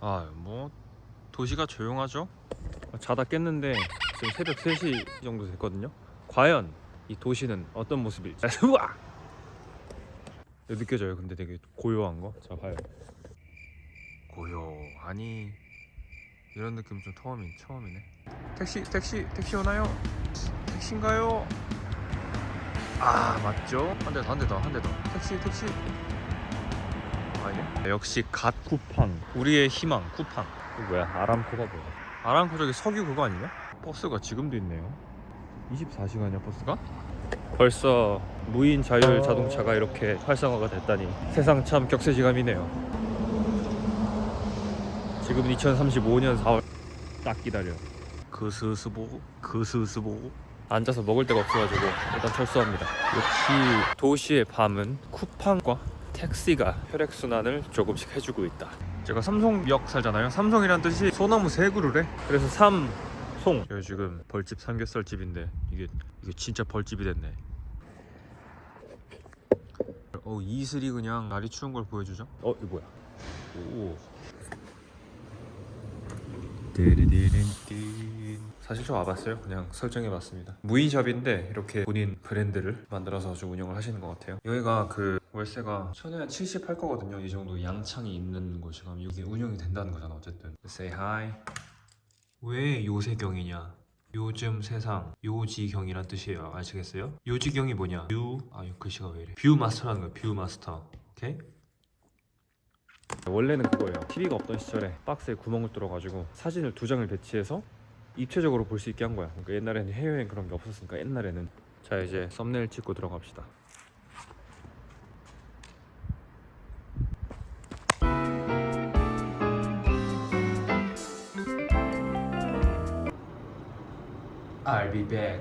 아, 뭐 도시가 조용하죠? 자다 깼는데 지금 새벽 3시 정도 됐거든요. 과연 이 도시는 어떤 모습일지. 우와! 느껴져요. 근데 되게 고요한 거. 자, 봐요. 고요하니 이런 느낌 좀 처음이 처음이네. 택시 택시 택시 오나요? 택시인가요? 아 맞죠? 한 대 더 한 대더한 대 더. 택시 택시. 아니네. 역시 갓 쿠팡. 우리의 희망 쿠팡. 이거 뭐야? 아람코가 뭐야? 아람코 저기 석유 그거 아니냐? 버스가 지금도 있네요. 24시간이야 버스가? 벌써 무인 자율 자동차가 이렇게 활성화가 됐다니 세상 참 격세지감이네요. 지금은 2035년 4월 딱 기다려. 그 스스보 그스스보 앉아서 먹을 데가 없어가지고 일단 철수합니다. 역시 도시의 밤은 쿠팡과 택시가 혈액 순환을 조금씩 해주고 있다. 제가 삼송역 살잖아요. 삼송이란 뜻이 소나무 세 그루래. 그래서 삼송. 여기 지금 벌집 삼겹살 집인데 이게 이게 진짜 벌집이 됐네. 어 이슬이 그냥 날이 추운 걸 보여주죠? 어 이거 뭐야? 오. 띠리디린띠. 사실 저 와봤어요. 그냥 설정해봤습니다. 무인샵인데 이렇게 본인 브랜드를 만들어서 좀 운영을 하시는 것 같아요. 여기가 그 월세가 천에 한70할 거거든요. 이 정도 양창이 있는 곳이 그럼 이게 운영이 된다는 거잖아. 어쨌든. Say hi. 왜 요세경이냐? 요즘 세상 요지경이란 뜻이에요. 아시겠어요? 요지경이 뭐냐? 뷰, 아, 이 글씨가 왜 이래? 뷰 마스터라는 거예요. 뷰 마스터. 오케이? 원래는 그거예요. TV가 없던 시절에 박스에 구멍을 뚫어가지고 사진을 두 장을 배치해서 입체적으로 볼 수 있게 한 거야. 그러니까 옛날에는 해외여행 그런 게 없었으니까 옛날에는 자 이제 썸네일 찍고 들어갑시다. I'll be back.